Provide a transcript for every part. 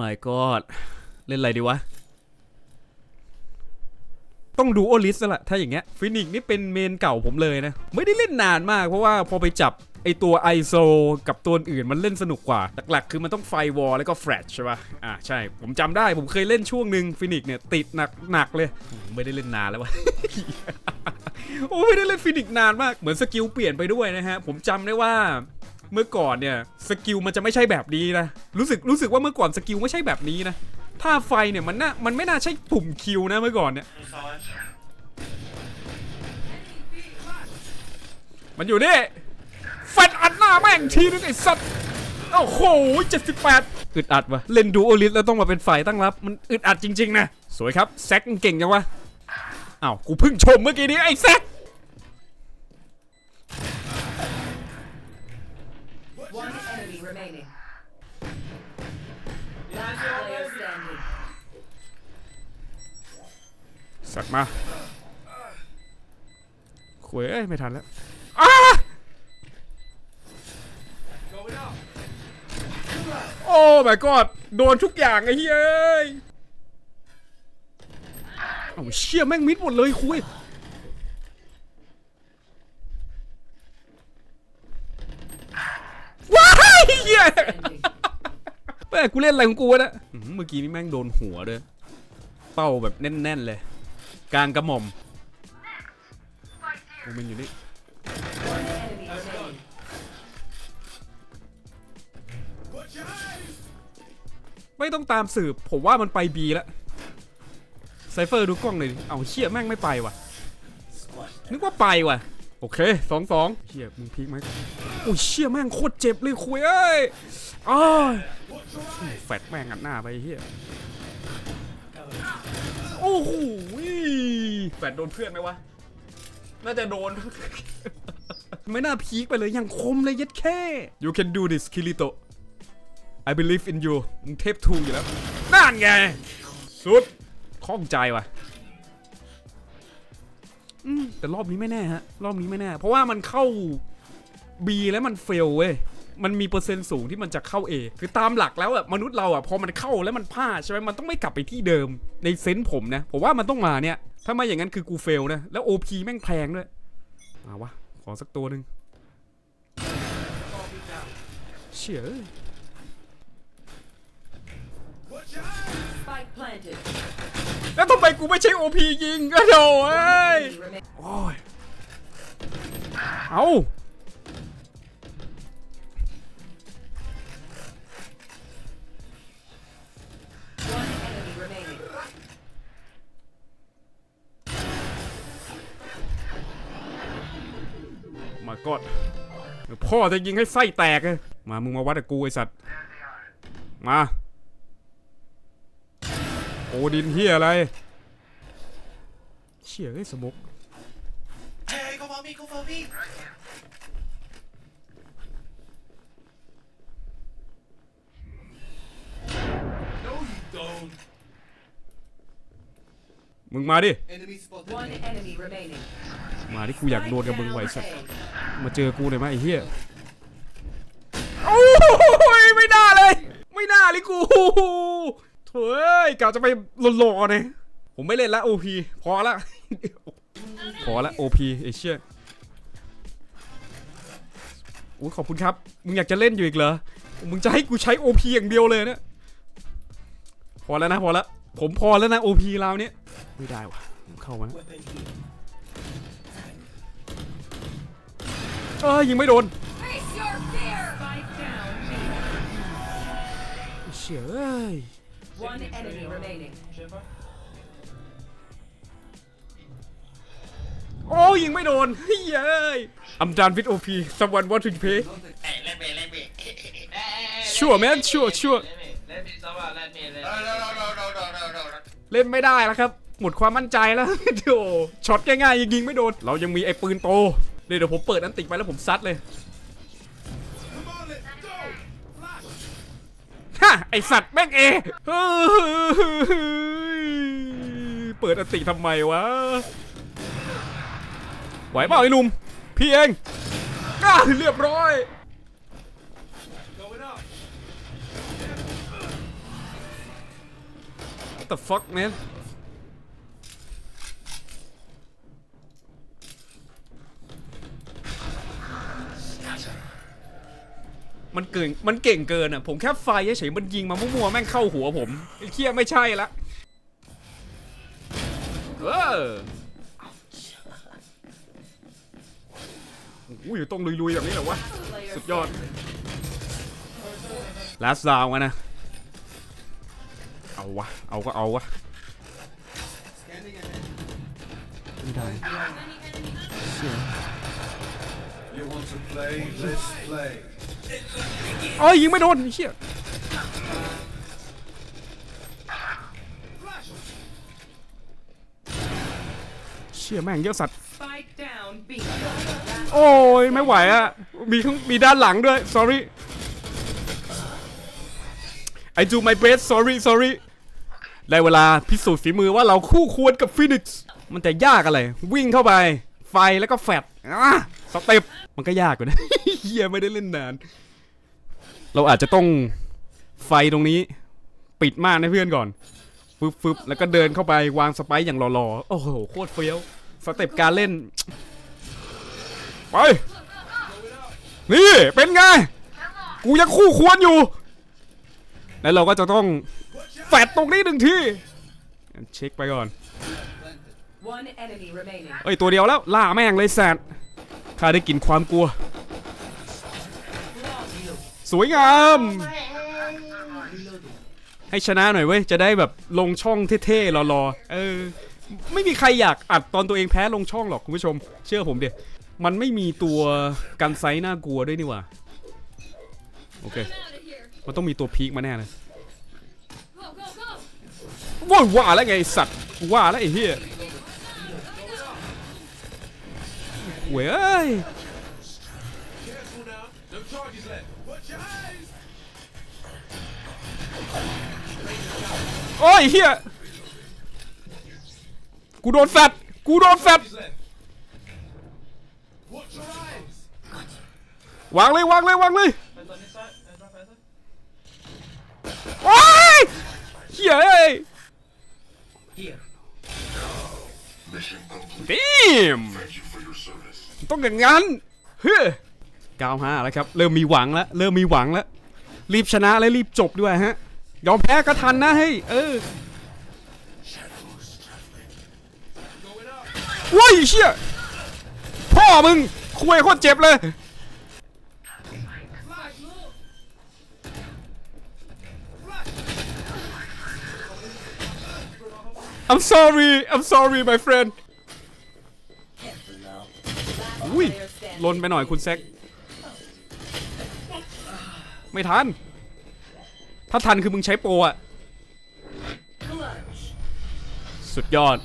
my god เล่นอะไรดีวะ ต้องดูโอลิสแล้วล่ะ ถ้าอย่างเงี้ยฟินิกนี่เป็นเมนเก่าผมเลยนะ ไม่ได้เล่นนานมากเพราะว่าพอไปจับไอตัวไอโซกับตัวอื่นมันเล่นสนุกกว่า หลักๆ คือมันต้องไฟวอลแล้วก็แฟลชใช่ป่ะ อ่าใช่ ผมจำได้ผมเคยเล่นช่วงหนึ่งฟินิกเนี่ยติดหนักหนักเลย ไม่ได้เล่นนานแล้ววะโอ้ไม่ได้เล่นฟินิกนานมาก เหมือนสกิลเปลี่ยนไปด้วยนะฮะ ผมจำได้ว่า เมื่อก่อนเนี่ยสกิลมันจะไม่ใช่แบบนี้นะ รู้สึกรู้สึกว่าเมื่อก่อนสกิลไม่ใช่แบบนี้นะถ้าไฟเนี่ยมันน่ามันไม่น่าใช่ปุ่มคิวนะเมื่อก่อนเนี่ย มันอยู่นี่แฟนอัดหน้าแม่งทีนึงไอ้สัตว์โอ้โห78อึดอัดวะเล่นดูโอลิสแล้วต้องมาเป็นฝ่ายตั้งรับ มันอึดอัดจริง ๆ นะ สวยครับ แซกเก่งจังวะอ้าวกูเพิ่งชมเมื่อกี้นี้ไอ้แซก สัตว์มาคุยเอ้ย ไม่ทันแล้วอ้าโอ้ my god โดนทุกอย่างไอ้เฮ้ยเอ้าเชี่ยแม่งมิดหมดเลยคุยว้ายเฮีย Standing. แม่งกูเล่นอะไรของกูวะเนะอื้อหือเมื่อกี้นี่แม่งโดนหัวด้วย เป้าแบบแน่น ๆ เลย กลางกระหม่อมโอ้มันอยู่นี่ไม่ต้องตามสืบ ผมว่ามันไปบีแล้วไซเฟอร์ดูกล้องหน่อยดิเอาเชี่ยแม่งไม่ไปว่ะ นึกว่าไปว่ะ โอเคสองสองเชี่ยมึงพีคไหมโอ้ยเชี่ยแม่งโคตรเจ็บเลยคุยเอ้ยอ้ายแฟดแม่งอัดหน้าไปเฮีย อ้โหแฟดโดนเพื่อนไหมวะ น่าจะโดน ไม่น่าพีคไปเลยยังคมเลยยัดแค่ you can do this Kirito I believe in you มึงเทพทูอยู่แล้วนั่นไง สุดข้องใจว่ะอืมแต่รอบนี้ไม่แน่ฮะ รอบนี้ไม่แน่ เพราะว่ามันเข้า B แล้วมันเฟลเว้ย มันมีเปอร์เซ็นต์สูงที่มันจะเข้า A คือตามหลักแล้วอะมนุษย์เราอะพอมันเข้าแล้วมันพลาดใช่ไหมมันต้องไม่กลับไปที่เดิมในเซนส์ผมนะ ผมว่ามันต้องมาเนี่ย ถ้าไม่อย่างนั้นคือกูเฟลนะ แล้ว OP แม่งแพงด้วยมาวะ ขอสักตัวหนึ่งเชี่ยเอ้ย Spike planted. แล้วทำไมกูไม่ใช่ OP ยิงก็โดเอ้ย Enemy remain. โอ้ย เอา มากดพ่อจะยิงให้ไส้แตกเลยมา มึงมาวัดกับกูไอสัตว์ มา โอดินเฮียอะไร เชี่ยไอ้ยสมก Hey, มึงมาดิ Enemy spotted. One enemy remaining. มาดิกูอยากโดนกับมึงไว้ Spike สัตว์ down A. มาเจอกูหน่อยไหมไอ้เหี้ย โอ้ยไม่น่าเลย ไม่น่าเลยกูโถ่เอ้ยกะจะไปหล่อๆเนี่ยผมไม่เล่นละ OP พอละ พอละ OP ไอ้เชี่ยโอ้ยขอบคุณครับ มึงอยากจะเล่นอยู่อีกเหรอ มึงจะให้กูใช้ OP อย่างเดียวเลยเนี่ย พอแล้วนะพอแล้ว ผมพอแล้วนะ OP เราเนี่ยไม่ได้ว่ะเข้ามา Weapon here. เอ้ยยิงไม่โดน Face your fear. Spike down. เชี่ยเอ้ย One enemy remaining. โอ้ยิงไม่โดนเฮ้ยเอ้ย I'm done with OP someone want to pay Hey, let me, let me. Hey, hey, Sure, let me, man, let me, sure, sure. Let me, let me, someone, let me, let No, me. เล่นไม่ได้แล้วครับ หมดความมั่นใจแล้วโธ่ช็อตง่ายๆยังยิงไม่โดน เรายังมีไอ้ปืนโตเดี๋ยวเดี๋ยวผมเปิดอันติกไปแล้วผมซัดเลยฮะไอสัตว์แม่งเอเฮ้ยเปิดอันติทำไมวะ ไหวเปล่าไอ้หนุ่มพี่เองอ้าเรียบร้อย the fuck man มันเก่ง มันเก่งเกินอะ ผมแค่ไฟเฉยๆมันยิงมามั่วๆแม่งเข้าหัวผมไอ้เคียไม่ใช่ละ เอออุ้ยต้องลุยๆแบบนี้เหรอวะ สุดยอด last round นะ เอาวะ เอาก็เอาวะ Scanning ahead. ไม่ได้ You want to play? Let's play. เอ้ยยิงไม่โดนไอ้เชี่ยเชี่ยแม่งเยอะสัตว์ Spike down B. โอ้ยไม่ไหวอะมีข้างมีด้านหลังด้วย sorry I do my best sorry sorry ได้เวลาพิสูจน์ฝีมือว่าเราคู่ควรกับฟินิกซ์มันจะยากอะไร วิ่งเข้าไป ไฟแล้วก็แฟดอะสเต็ปมันก็ยากกว่านะเฮียไม่ได้เล่นนาน เราอาจจะต้องไฟตรงนี้ ปิดม่านให้เพื่อนก่อนฟึบฟึบแล้วก็เดินเข้าไปวางสไปค์อย่างหล่อๆโอ้โหโคตรเฟี้ยวสเต็ปการเล่น ไป นี่เป็นไง กูยังคู่ควรอยู่ แล้วเราก็จะต้อง แฟดตรงนี้หนึ่งทีเช็คไปก่อน One enemy remaining. เอ้ย ตัวเดียวแล้ว ล่าแม่งเลยแซดข้าได้กลินความกลัว สวยงาม ให้ชนะหน่อยเว้ย จะได้แบบลงช่องเท่ๆรอๆ เออ ไม่มีใครอยากอัดตอนตัวเองแพ้ลงช่องหรอกคุณผู้ชม เชื่อผมเดียมันไม่มีตัวกันไซส์น่ากลัวด้วยนี่หว่า โอเค มันต้องมีตัวพีคมาแน่เลย ว้ยว่าแล้วไงสัตว์ว่าแล้วไอ้เหี้ยเว้ยโอ้ยเฮียกูโดนแฟดกูโดนแฟดวางเลยวางเลยวางเลยโอ้ยเฮีย บีมต้องอย่างนั้นเฮ้ยก้าวห้าแล้วครับ เริ่มมีหวังแล้ว เริ่มมีหวังแล้ว รีบชนะและรีบจบด้วยฮะ ยอมแพ้ก็ทันนะเฮ้ย เออว้ยเชี่ยพ่อมึงคุยโคตรเจ็บเลย I'm sorry I'm sorry my friend อุ้ยลนไปหน่อยคุณแซกไม่ทัน ถ้าทันคือมึงใช้โปรอะสุดยอด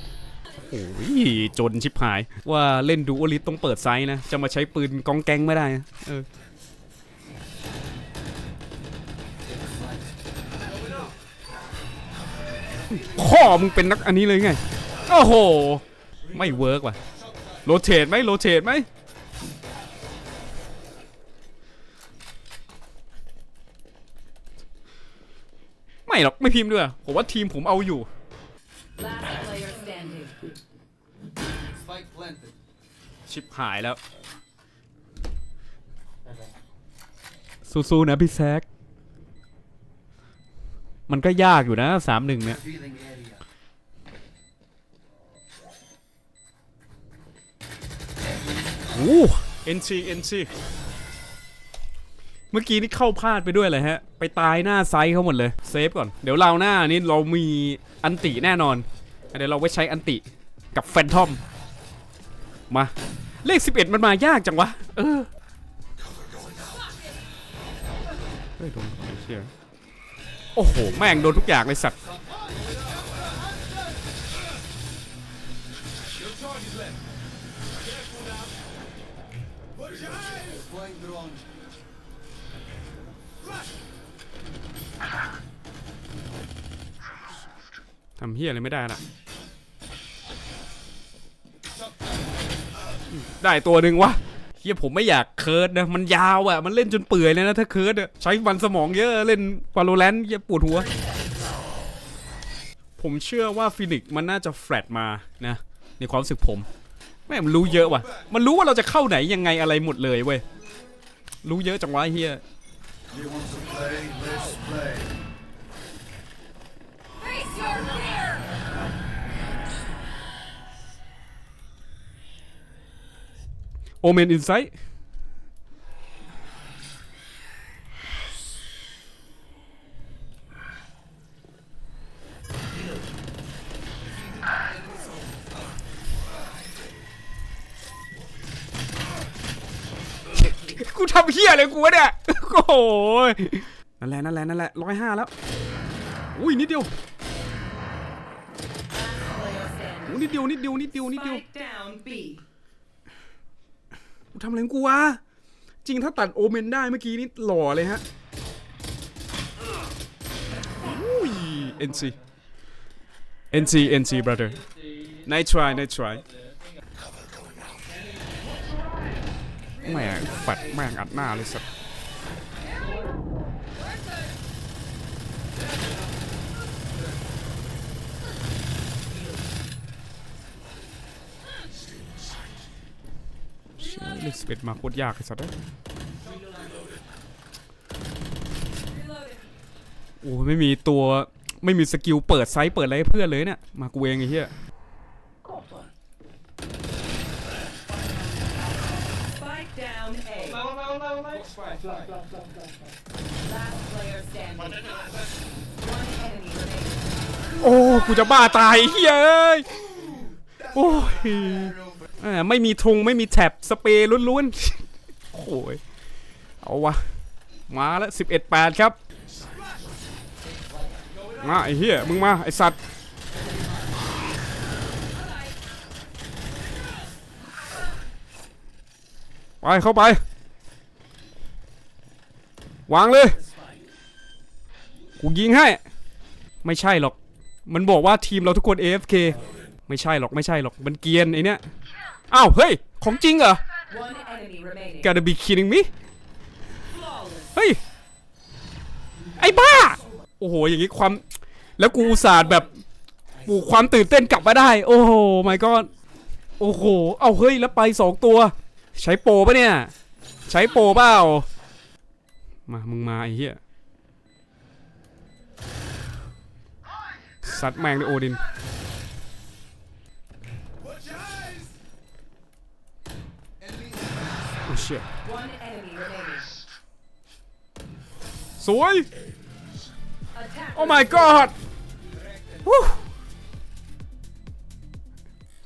โอ้ยจนชิบหาย ว่าเล่นดูโอลิสต้องเปิดไซส์นะ จะมาใช้ปืนกองแกงไม่ได้เออ ข้อมึงเป็นนักอันนี้เลยไง โอ้โห ไม่เวิร์กว่ะ โรเตไหมโรเตไหมไม่หรอก ไม่พิมพ์ด้วย ผมว่าทีมผมเอาอยู่ ชิบหายแล้ว สู้ๆนะพี่แซก มันก็ยากอยู่นะสามหนึ่งเนี่ย Feeling area. โอ้เอ็นซีเอ็นซีเมื่อกี้นี่เข้าพลาดไปด้วยเลยฮะ ไปตายหน้าไซส์เขาหมดเลย เซฟก่อน เดี๋ยวเราหน้านี่เรามีอันติแน่นอน เดี๋ยวเราไว้ใช้อันติกับแฟนทอม มา เลข 11 มันมายากจังวะ เออเฮ้ยโดนเชี่ย โอ้โห แม่งโดนทุกอย่างเลยสัตว์ ทำเฮียอะไรไม่ได้ละได้ตัวหนึ่งวะ ฮียผมไม่อยากเคิร์ดนะ มันยาวอะมันเล่นจนเปื่อยเลยนะ ถ้าเคิร์ดใช้วันสมองเยอะเล่นวาโลแรนต์เฮียปวดหัว ผมเชื่อว่าฟินิกซ์มันน่าจะแฟลตมานะ ในความรู้สึกผม แม่มันรู้เยอะว่ะ มันรู้ว่าเราจะเข้าไหนยังไงอะไรหมดเลยเว้ย รู้เยอะจังวะเฮีย เมนอินไซต์กูทำเฮียอะไรกูวะเนี่ย โอ้โหนั่นแหละนั่นแหละนั่นแหละร้อยห้าแล้ว อุ้ยนิดเดียว Player โอ้ standing. นิดเดียวนิดเดียวนิดเดียวนิดเดียว Spike down B. กูทำอะไรของกูวะ จริงถ้าตัดโอเมนได้เมื่อกี้นี่หล่อเลยฮะอุ้ย NC NC NC brother nice try nice try แม่งแฟดแม่งอัดหน้าเลยสัส เลขสิบเอ็ดมาโคตรยากไอ้สัสเอ้ยโอ้ไม่มีตัวไม่มีสกิลเปิดไซส์เปิดอะไรให้เพื่อนเลยเนี่ยมากูเองไอ้เหี้ยโอ้กูจะบ้าตายเฮ้ยเอ้ยโอ้ย อ่าไม่มีธงไม่มีแท็บสเปรย์ล้วนๆโอ้ยเอาวะมาแล้วสิบเอ็ดแปดครับมาไอ้เหี้ยมึงมาไอ้สัตว์ไปเข้าไป วางเลย กูยิงให้ ไม่ใช่หรอก มันบอกว่าทีมเราทุกคน AFK ไม่ใช่หรอกไม่ใช่หรอก มันเกียนไอเนี้ย อ้าวเฮ้ยของจริงเหรอ One enemy remaining. gotta be kidding me Flawless. เฮ้ยไอ้บ้า โอ้โหอย่างงี้ความแล้วกูอุตสาดแบบปลูกความตื่นเต้นกลับมาได้ โอ้โห my god โอ้โหเอาเฮ้ยแล้วไปสองตัว ใช้โปรปะเนี่ย ใช้โปรเปล่ามามึงมาไอ้เหี้ยสัตว์แมงเลยโอดิน โอ้เชี่ย One enemy remaining. สวย Attack. โอ้ my god วู้